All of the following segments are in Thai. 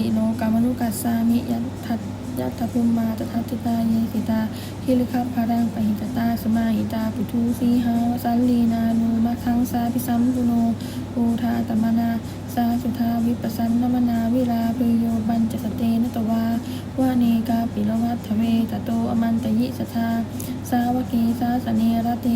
ติโนกามนุกัสสามิยัตถัดยัตถภูมิมาตทัตติตาเยสิตาคิริคัพพารังปหิตตาสมาหิตาปุถุสีหาวสัลลีนานุมัทังสาพิสัมปุโนภูธาตมนา สาสุทาวิปัสสันนมนาวิลาเพโยบัญจสเตนตวาวาเนกาปิลวัตเวตโตอมันตยิสทาสาวกีสาสเนรเต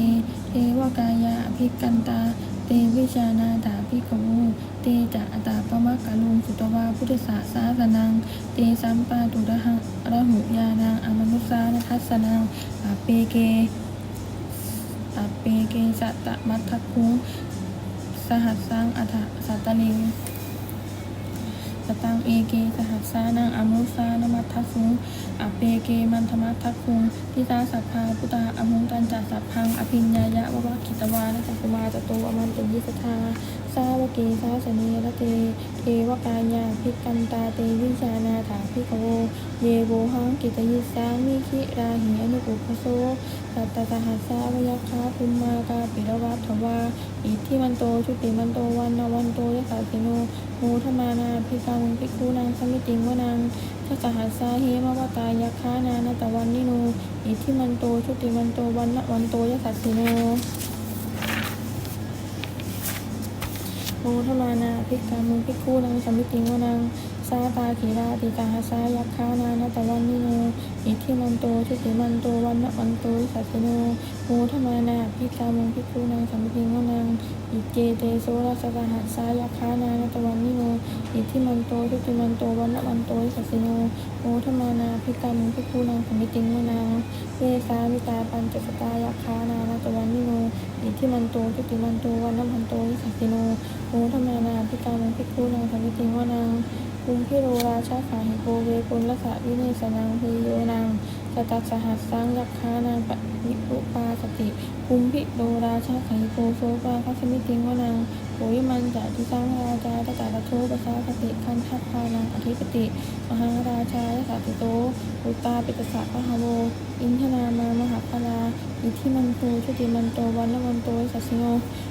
เทวกายาภิกันตา เตวิชานาถาภิกขวูเตจะอัตตาปมะกะลุงสุตวาพุทธสาสาสนัง เตสัมปาตุระหังระหุยานังอมนุสานทัสสนังปาเปเกปาเปเกสัตตมัททคุงสหัสสังอัฏฐสัตตลิงสตังเอเกสหัสสานังอมุสานมัททัสสุง อเปเกมันธมัททัสคุงทิตาสัพพาพุตาอมุงตันจัสสัพพัง อภิญญายะวะวะคิตวานะสัพมาจโตอมันตยิสทาสาวเกสาเสเนระเตเทวกายาภิกันตาเตวิชานาถาภิกโวเยโวหังกิตยิสามิคิราหิอนุปุพโสสัตตสหัสสาวยคาภุมมากาปิรวัตถวาอิทธิมันโตชุติมันโตวันนวันโตยะสาสิโนโมทมานาภิกังภิกขุนางสมิติงวนัง ทัสหัสสาเหมวตายาคานานาตวันนิโนอิทิมันโตชุติมันโตวันละวันโตยสัสสิโนโมทมานาภิกามุภิกขุนางสมิติงวนังาตาขีราติกาหาสายาคานานาตวันนิโนอิทิมันโตชุติมันโตวันนะวันโตสัสสิโนโมทมานาภิกังภิกขุนางสัมิติงวนังอิเจเตโสราสกหัสายาคานานาตวันนิโนอิทิมันโตทุติมันโตวันละวันโตสัสสิโนโมทมานาภิกรรมภิกขุนางสัมิติงมนางเวสาวิตาปัญจสตายาคานานาตวันนิโนอิทิมันโตทุติมันโตวันละวันโตสัสสิโนโมทมานาภิกรรมภิกขุนางสัมิติงมนาง คุมพิโรราชาขาหิโกเวปุลละสะวิเนสนังพีโยนังสตัสหัสสังยักขานางปะวิปุปาสติคุมพิโรราชาขโกโสปาคัสมิติงวนังโอยมันจะทิสังราชาตจารโชปสาสติคันทัพพานังอธิปติมหาราชาสัตติโตอุตาปิตสะพะหะโวอินทนามามหาพลาอิทิมันโตชุติมันโตวันละวันโตสัสโน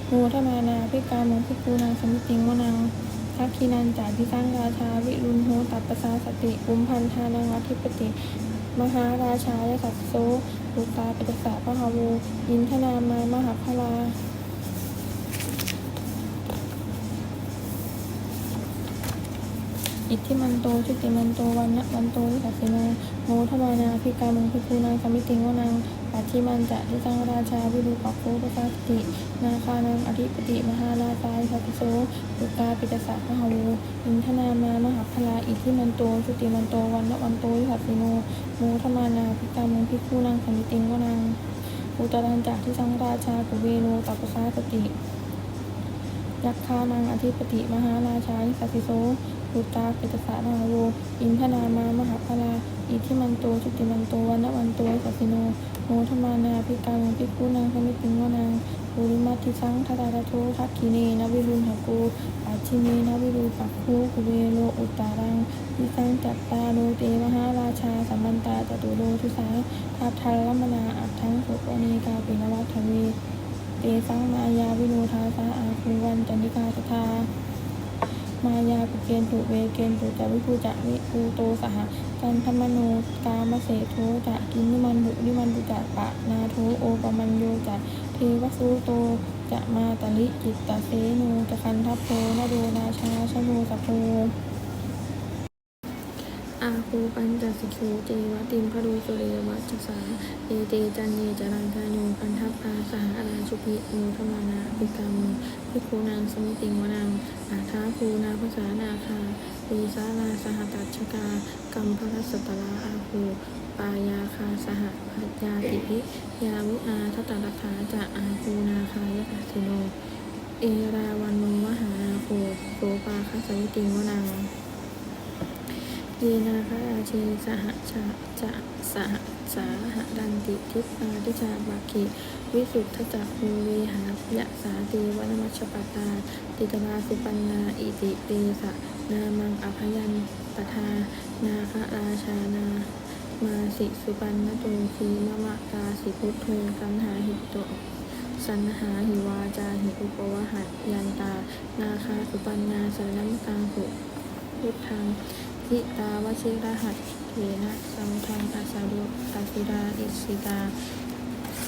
โมทมานาพิกามังพิกูนางสมิติงวนัง ทักขีนันจาทิสังราชา วิรุณโหตัปปสาสติ อุมพันธานังอธิปติ มหาราชายสัตโสอุตตาปิตสะพะหะโวอินทนามามหาพลาอิทธิมันโตชุติมันโตวันนะวันโตวิสัสสิโนโมทวานาพิกามุงพิคูนางสมิติงวนัง ปัจฉิมันจะทิสังราชาวิรูปักโคปสัสติ นาคานังอธิปติมหาราชายสัพพิโสอุตาปิตสะพะหวูอินทนามามหาพลาอิทิมันโตชุติมันโตวันนะวันโตวิสัสสิโนโมทวานาพิกามุงพิคูนางสมิติงวนังอุตรันจากทิสังราชากุเวโนตัปปสาสติยักขานังอธิปติมหาราชานิสัสสิโส อุตตาปิตสานาโว อินทนามามหาพลาอิทิมันโตจุติมันโตวันนะวันโตสัสสิโน โมทมานาภิกังภิกุนางสมิติงวนังปุริมัติสังทตาตโททักขิเนนวิรุณหกูปัจฉิเนนวิรูปักคูกุเวโลอุตตารังทิสังจัตตาโลเตมหาราชาสัมมันตาจตุโลทุสังทัพทัลลมนาอัตถังสุปเนกาปินวัฏเวเตสังมายาวิโนทาสาอาคูวันจันิกาตถา มายาปุเกนตุเวเกนตุจะวิภูจะวิภูโตสหกันธรรมโนกามเสโทจะกินนิมันบุนิมันบุจะปะนาโทโอปมัญโยจะเทวสูโตจะมาตลิจิตตเสโนจะคันทัพโพนโดนาชาชโนสะโพ อาคูปัญจสิกขูเจวติมพรูสุเรวัจสาเอเตจันเยจรังคาโยกันทัพพาสหราชุพิโนธมานาภิกรรมพิคูนางสมิติงวนังอาทาคูนาภาษานาคาปีสาลาสหตัชกากัมพระสตลาอาคูปายาคาสหพัจยาติพิยาวุอาทตรัฐาจะอาคูนาคายกัสสิโน เอราวันโนมหานาโคโสปาคสมิติงวนัง ยีนาคราเชสหชาจะสหสาหดันติทิปาทิชาบาคิวิสุทธจักภูเวหายะสาเตวนมัชปตา ติตราสุปันนาอิติเตสะนามังอภยันตทา นาคราชานา มาสิสุปันนตุขีมะมะกาสิพุทโธสันหาหิโตสันหาหิวาจาหิอุปวหัตยันตา นาคาสุปันนาสรณังตังหุพุทธัง ทิตาวชิรหัสเถนะสัมทังอาสาดุอาศิราอิสิตา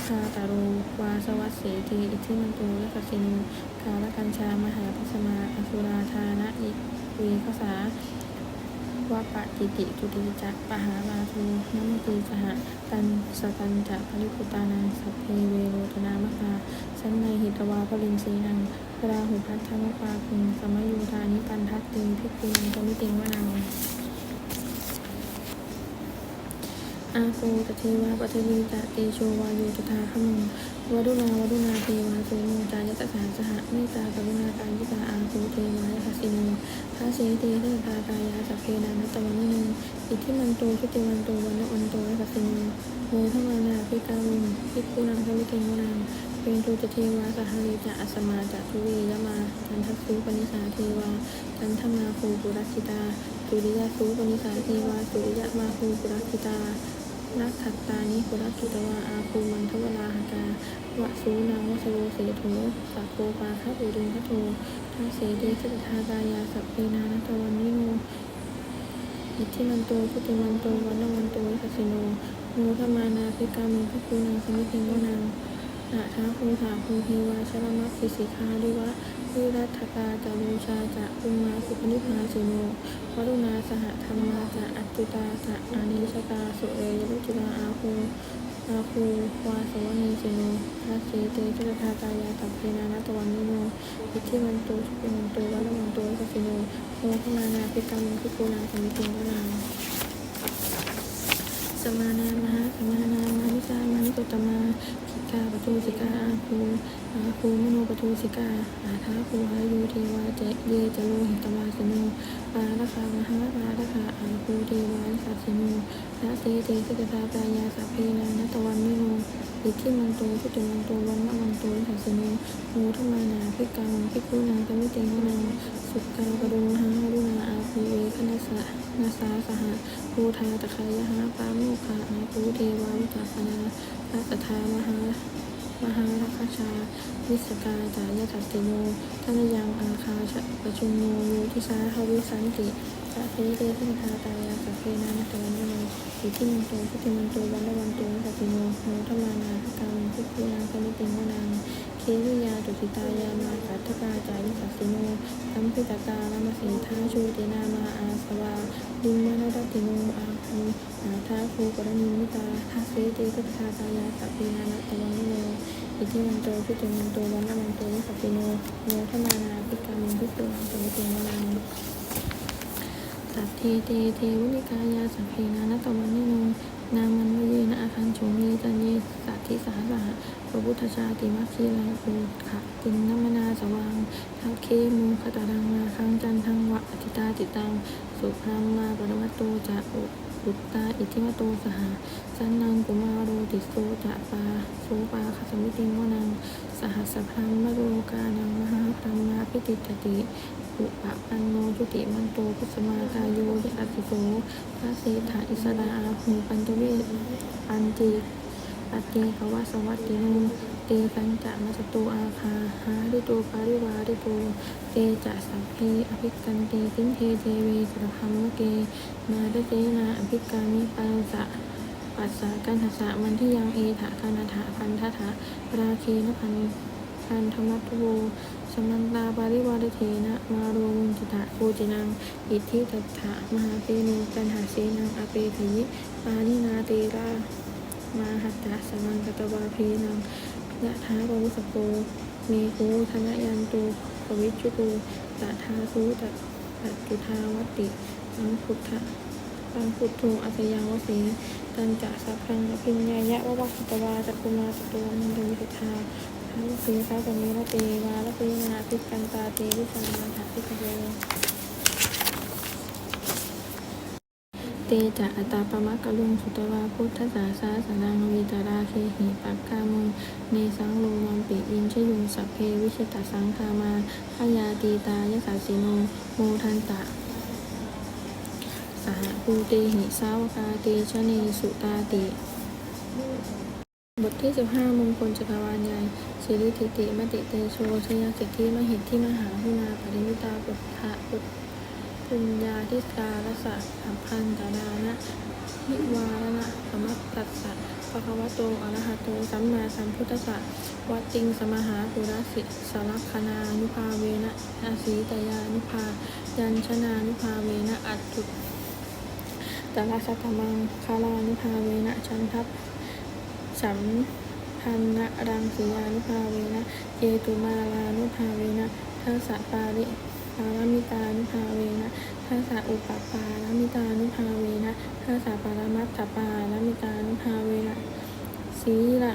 คาตารูวาสวัสเสตีอิทิมันตูและกสินูกาลกัญชามหาพิสมาอสุราธานะอิวีภาษาวะปะติติจุติจักปหามาทูนมตีสหตันสตันจะปริคุตานังสัพเพเวโรตนามคาสันในหิตวาปรินสีนัง พราหุพัทธมปาคุงสมยุทานิปันทัตติงพิกุนังกมิติงวนังอาโปตเทวาปทวีตะเตโชวาโยจุธาขมุงวดุนาวดุนาเทวาโสโมจายตสาสหเมตตากรุณาการยิตาอาโปเทวายทัสิโนพระเสเตเทตากายาสัพเพนานตวันนิโนอิทธิมันโตชุติวันโตวันนวันโตทัสิโนโมทมานาภิกาวุงภิกขุนังทวิเทวนัง เป็นตูตเทวาสหริจะอัสมาจะทุเวยมาจันทสุปนิสาเทวาจันทมาภูปุรักิตาสุริยสุปนิสาเทวาสุริยมาภูปุรักิตานักขัตตานิปุรักิตวาอาภูมันทวราหกาวะสูนางวสโรเสโถสัพโปปาคะปุริงคโททังเสเดสัทธากายาสัพเพนานัตวันนิโนอิทธิมันโตพุติมันโตวันนวันโตสัสิโนโมทมานาภิกามิภิกขุนังสมิติงวนัง อาทาภูถาภูเทวาชรมัคคิสิกาดิวะวิรัตกาจารุชาจะปุมาสุปนิพาสิโนวรุณาสหธรรมาจะอัจจุตาจะอานิชตาสุเรยรุจิราอาคูอาคูวาสวนีสิโนทัสเสเตจุตาตายาตัพเพนานัตวันนิโนอิทธิมันโตชุปิมันโตวัลมันโตสัสสิโนโมทมานาภิกรรมพิโกนาสมิติงวนา สมานามหาสมานามานิสามานิโกตมาคิกาปตูสิกาอาคูอาคูมโนปตูสิกาอาทาคูหายุเทวาเจเยจโลหิตวาสโนปาละคามหาปาละคาอาภูเทวาสัสโนนาเตเตสิกตาปายาสัพเพนานัตวันนิโนอิทธิมันโตชุติมันโตวันมะมันโตสัสโนโมทมานาภิกังภิกุนังกมิเตงนังสุกากรุณหารุณาอาภูเวคณสะ นาสาสหภูทาตะคายหาปาโมคาอาภูเทวาวิตาปนาทัตถามหามหารัคชา วิสกาจายทัตติโนทนยังอาคาชะประชุมโนโยทิสาหวิสันติสัพเพเตสังคาตายาสัพเพนานัตวันโนอิทิมันโตพุติมันโตวันละวันโตสัติโนโมทมานาภกามพุคุนังสมิติงวนัง เควิยาตุสิตายามาสัทธกาจายิสัสสิโนสัมพิตกาลามสีทาชูตินามาอาสวาดิมมานดัติโนอาภูอาทาภูกรณิมิตาทัสเสเตสัทาตายาสัพเพนานัตวันโนอิทิมันโตพุทธิมันโตวันละมันโตสัพพิโนโมทมานาภิกามิภิกขุนังสมิติงวนังสัพเทเตเทวุนิกายาสัพเพนานัตวันนิโน นามันวเยนะอาคันโฉเยจันเยสัทธิสาสหะพระพุทธชาติมัคคีลาโภขะตินนมนาสวังทัเคมูคตาดังมาคังจันทังวะอธิตาจิตัง สุพรัมมาปรมัตโตจะอุุตตาอิทธิมโตสหสันนังกุมาโรติโสจะปาโสปาคสมิติงวนัง สหัสพรัมมโรกานังมหาพรหมาพิติตติ อุปปันโนจุติมันโตพุสมาตายโยยอัสสิโสพระเศรษฐาอิสราอาหูปันตเวปันติปัจเจกวาสวัตติโนเตสัญจะมัสโตอาคาหาริโตปาริวาริโตเตจะสัพเพอภิกันเตสินเทเทเวสรพัมมะเก มาดเจนาอภิกามิปัสสะปัสสะกันหัสสะมันที่ยังเอถะคานาถาพันทถะราเคนพันพันธมัตโว สมันตาปาริวารเทนะ มาโรมุนจิตะโกจินัง อิทธิตัถะมหาเตโนกันหาเสนังอเปถิปานินาเตระมาหัตถะสมังกตวาพีนังยะถาปวุสโกเมโคธนยันตุปวิชุโกตถาสุตตัจจุทาวติสังพุทธะสังพุทโธอัสยังวสี ตันจะสัพพังอภิญญายะวะวัคตวาจักุมาตโตนันทวิสุทาทังสีสาสมิระเตวาละเปนาภิกันตาเตวิสัมมาถาภิกเวเตจะอัตตาปมะกะลุงสุตวาพุทธสาสาสนังวิตาราเคหิปักกามุงเนสังโลมัมปิอินชยุงสัพเพวิชตสังคามาพยาตีตายสัสสิโนโมทันตะ สหภูเตหิสาวกาเตชะเนสุตาติ บทที่ 15 มงคลจักรวาลใหญ่สิริธิติมติเตโชชยสิทธิมหิทธิมหาหุนาปริมิตาปุถะปุปุญญาธิการสะสัมพันตดานะนิวารณะสมัตตัสสะภะคะวะโตอะระหะโตสัมมาสัมพุทธัสสะวัติงสมหาปุรสิสลักคณานุภาเวนะอาศีตยานุภายัญชนานุภาเวนะอัตถุ ตระสัตมังคาลานุภาเวนะชันทัพสัมพันนะรังสียานุภาเวนะเจตุมาลานุภาเวนะทัสสะปาริปารมิตานุภาเวนะทัสสะอุปปาลมิตานุภาเวนะทัสสะปารมัตถปาลมิตานุภาเวนะสีละ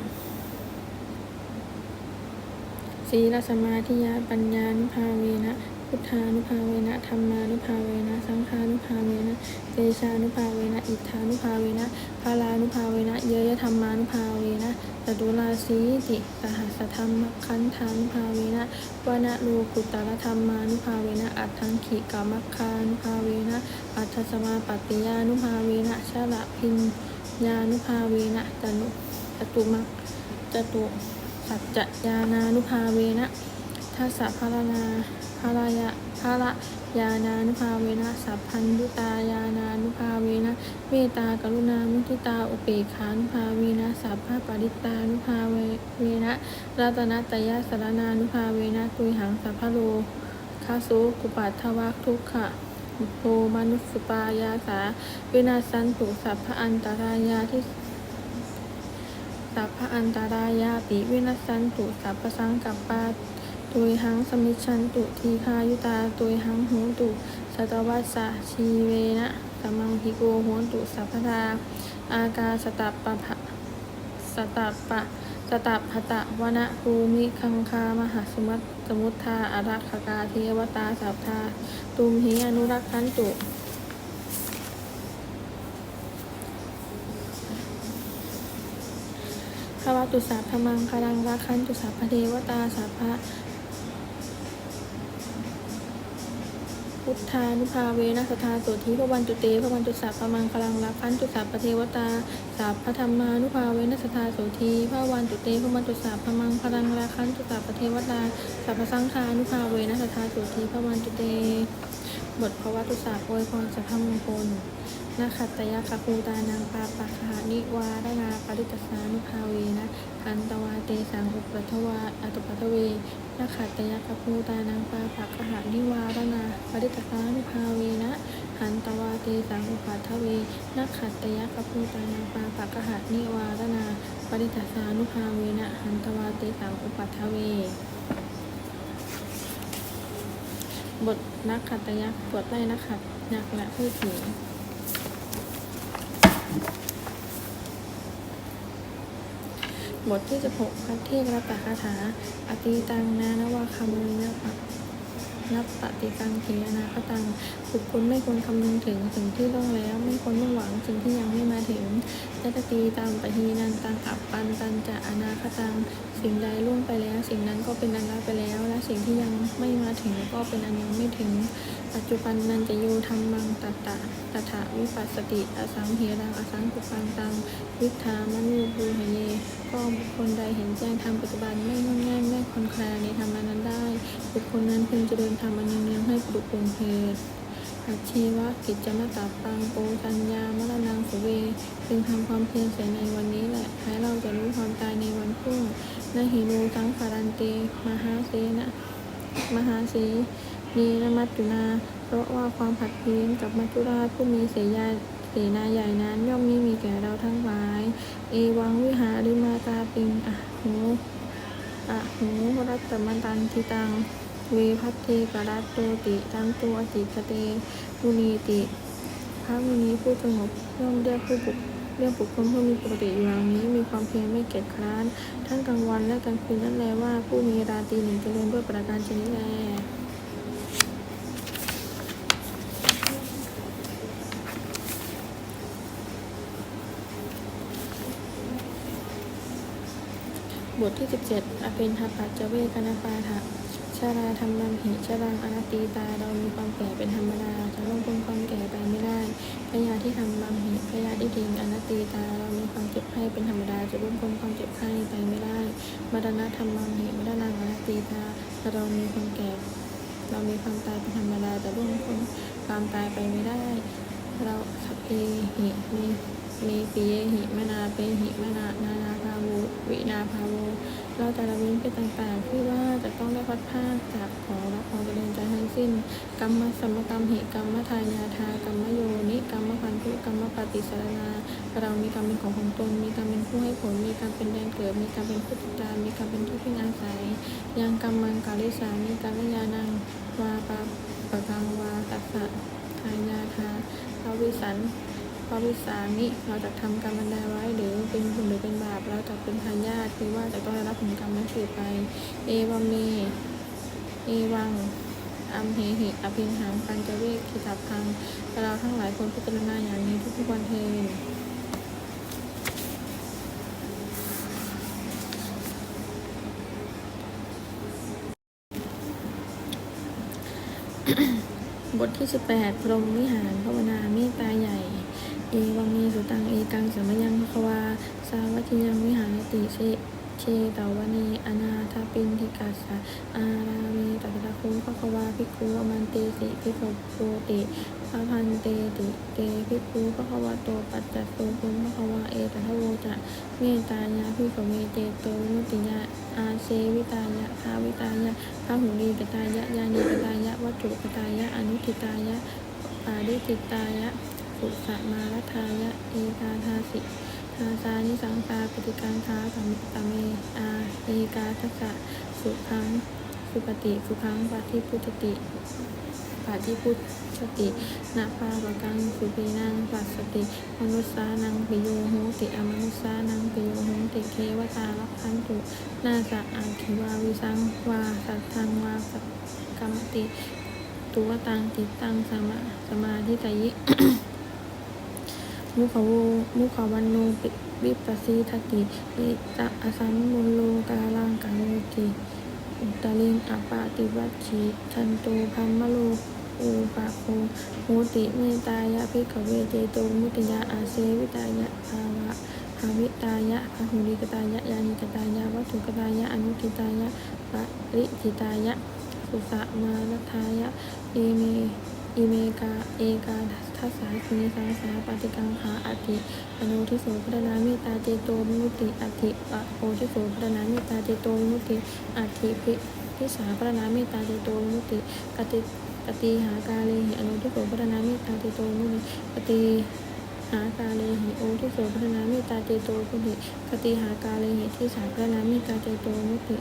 สีลสมาธิยาปัญญานุภาเวนะ พุทธานุภาเวนะ ธรรมานุภาเวนะ สังฆานุภาเวนะ เตชานุภาเวนะ อิทธานุภาเวนะพาลานุภาเวนะ เยยธรรมานุภาเวนะจตุราสีติสหัสธรรมคันธานุภาเวนะวนะโลกุตตรธรรมานุภาเวนะ อัตถังขิกามัคคานุภาเวนะ อัตถสมาปัตติยานุภาเวนะชาละพินญานุภาเวนะจนุจตุมัคจตุสัจจญานานุภาเวนะทัสสะภารนาภารายะภาระ ยานานุภาเวนะสัพพัญญุตายานานุภาเวนะเมตตากรุณามุทิตาอุเปขานุภาเวนะสัพพะปริตตานุภาเวเวนะรัตนตยสารนานุภาเวนะตุยหังสัพพะโลคาสุกุปัตถวักทุกขะโภมนุสปายาสาเวนาสันตุสัพพะอันตรายาที่สัพพะอันตรายาปิวินัสสันตุสัพพสังกัปปา ตุยหังสมิชันตุทีคายุตาตุยหังโหตุสัตวัสสะชีเวนะสมมังพิโกโหตุสัพพทาอากาสตัปปะภะสตัปปะสตัปพตะวนะภูมิคังคามหาสมัตสมุทธาอารักขกาเทวตาสัพทาตุมหิอนุรักขันตุภาวะตุสัพมังคารังราคันตุสัพเทวตาสัพพะ พุทธานุภาเวนัสธาโสธีพระวันตุเตพระวันตุสัพพมังคลังราพันตุสัพพเทวตาสัพพธรรมานุภาเวนัสธาโสธีพระวันตุเตพระวันตุสัพพมังคลังราคันตุสัพพเทวตาสัพพสังฆานุภาเวนัสธาโสธีพระวันตุเตบทภาวะตุสัพอวยพรสัพพมงคล นาขัตตยคภูตานังปาปะคานิวารนาปริตสานุภาเวนะหันตวาเตสังอุปัทวาอตุปัทเวนาขัตตยคภูตานังปาปะคหานิวารนาปริตสานุภาเวนะหันตวาเตสังอุปัทเวนาขัตตยคภูตานังปาปะคหานิวารนาปริตสานุภาเวนะหันตวาเตสังอุปัทเวบทนักขัตยักษ์ตรวจไล่นักขัตยักและพืชผี บทที่16พระเทพรับปากคาถา อตีตังนานวาคามุนัปะนับปฏิกังขีอนาคตังบุคคลไม่ควรคำนึงถึงสิ่งที่ล่วงแล้วไม่ควรมุ่งหวังสิ่งที่ยังไม่มาถึงยัตตีตามปะฮีนันตังอัปปันตันจะอนาคตัง สิ่งใดล่วงไปแล้ว สิ่งนั้นก็เป็นอันละไปแล้ว และสิ่งที่ยังไม่มาถึงก็เป็นอันยังไม่ถึง ปัจจุบันนันจะโยธรรมังตัตตะตถาวิปัสสติอสังเหรังอสังกุปันตังวิธามนุภูหเย ก็บุคคลใดเห็นแจ้งธรรมปัจจุบันไม่งอนง่ายไม่คลอนแคลนในธรรมนั้นได้ บุคคลนั้นพึงเจริญธรรมอันเนืองให้ปลุกปลงเพลิด อัชีวะกิจจมตาปังโปสัญญามรณังสุเวพึงทำความเพียรเสียในวันนี้แหละแม้เราจะรู้ความตายในวันพรุ่งนาหิโนสังขารันเต มหาเสนะมหาสีนีนมัจจุนา เพราะว่าความผัดเพี้ยนกับมัจจุราชผู้มีเสยาเสนาใหญ่นั้นย่อมไม่มีแก่เราทั้งหลาย เอวังวิหาริมาตาปิงอะหูอะหูรัตตมันตันทิตัง เวพัตเทกรัตโตติตันตัวอติกเตมุนีติพระมุนีผู้สงบย่อมเรียกผู้บุกเรียกบุคคลผู้มีปกติอยู่อย่างนี้ มีความเพียรไม่เกียจคร้าน ทั้งกลางวันและกลางคืนนั่นแลว่า ผู้มีราตรีหนึ่งเจริญด้วยประการชนิดแลบทที่ 17 อภินทปัจจเวคณปาถะ ชาราธรรมัมหิชรังอนัตตีตาเรามีความแก่เป็นธรรมดาจะล่วงพ้นความแก่ไปไม่ได้พยาที่ทำมัมหิพยาที่ทิ้งอนัตตีตาเรามีความเจ็บไข้เป็นธรรมดาจะล่วงพ้นความเจ็บไข้ไปไม่ได้มรณะธรรมัมหิมรณังอนัตตีตาเรามีความแก่ เรามีความตายเป็นธรรมดาแต่ล่วงพ้นความตายไปไม่ได้ เราสัพเพหิมีมีปีเยหิมนาเปหิมนานานาภาโววินาภาโว เราจะละเว้นไปต่างๆ ที่ว่าจะต้องได้พัดพราจากของรักของเจริญใจทั้งสิ้น กรรมสัมกรรมเหิกรรมทายาทากรรมโยนิกรรมพันธุกรรมปฏิสารนาเรามีกรรมเป็นของของตน มีกรรมเป็นผู้ให้ผล มีกรรมเป็นแดนเกิด มีกรรมเป็นผู้ติดตามมีกรรมเป็นที่พึ่งอาศัย ยังกรรมังกาลิสามีกรรมยานังวาปะปะกังวาตัสสะทายาทาภาวิสัน ภาวิสามิเราจะทำกรรมบันไดไว้หรือเป็นบุญหรือเป็นบาปเราจะเป็นทายาทคือว่าจะต้องได้รับผลกรรมนั้นสืบไป เอวเม เอวังอัมเหหิอภินหังปัญจเวกขิตับพังเราทั้งหลายควรพิจารณาอย่างนี้ทุกๆวันเทนบทที่ 18 พรหมวิหารภาวนาเมตตาใหญ่ เอวังเมสุตังเอกังสัมยังภควา สาวัติยังวิหารติเชเชตาวนีอนาถปินทิกัสะอาราเมตัตตะคุภควาภิกขุอมันเตสิภิกขุโปติพระพันเตติเตภิกขุภควโตปัจจัตโตภุภควาเอตัทโวจะเมตายะภิกขเวเจโตมุติยะอาเซวิตายะภาวิตายะพระหุลีกตายะยานีกตายะวัตถุกตายะอนุทิตายะปาริจิตายะ มารัทายะเอกาทาสิทาสานิสังสาปฏิการค้าสัมตเมอาเอกาทัสสะสุขังสุปฏิสุขังปฏิพุทติปฏิพุทธตินาภาปกังสุปีนังปัสสติ มนุสสานังปิโยโหติอมนุสสานังปิโยโหติเทวตาลักขันตุนาจะอาคิวาวิสังวาสัทธังวาสักรรมติตุวตังติตังสมาสมาธิตยิ มุขโวมุขวันโนปิวิปัสสีทติอิตะอสัมมุลโลกาลังกาโรติอุตลิงอปาติวัชชีทันโตพัมมะโลอุปะโคโหติเมตายะภิกขเวเจโตมุตยะอาเซวิตายะภาวะภาวิตายะพหุลิกตายะยานิกตายะวัตถุกตายะอนุทิตายะปริจิตายะสุสะมารัทายะเอเม อิเมกาเอกาทัสสาสีสาสาปฏิกังขาอัติอนุทิโสพัฒนาเมตตาเจโตวิมุติอัติปะโพทิโสพัฒนาเมตตาเจโตวิมุติอัติพิทิสาพัฒนาเมตตาเจโตวิมุติกติกติหากาเลหิอนุทิโสพัฒนาเมตตาเจโตวิมุติกติหากาเลหิโอทิโสพัฒนาเมตตาเจโตมุติกติหากาเลหิที่สาพัฒนาเมตตาเจโตมุติ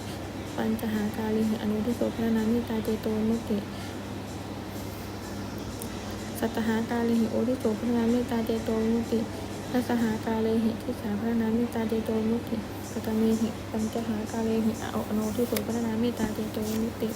ปัญจหากาเลหิอนุทิโสพัฒนาเมตตาเจโตมุติ สัตหาการเลหิโอทิโสพัฒนาเมตตาเจโตมุตติทัสสหาการเลหิที่สาพัฒนาเมตตาเจโตมุติกตเมหิปัญจหาการเลหิอโอโนทิโสพัฒนาเมตตาเจโตมุติ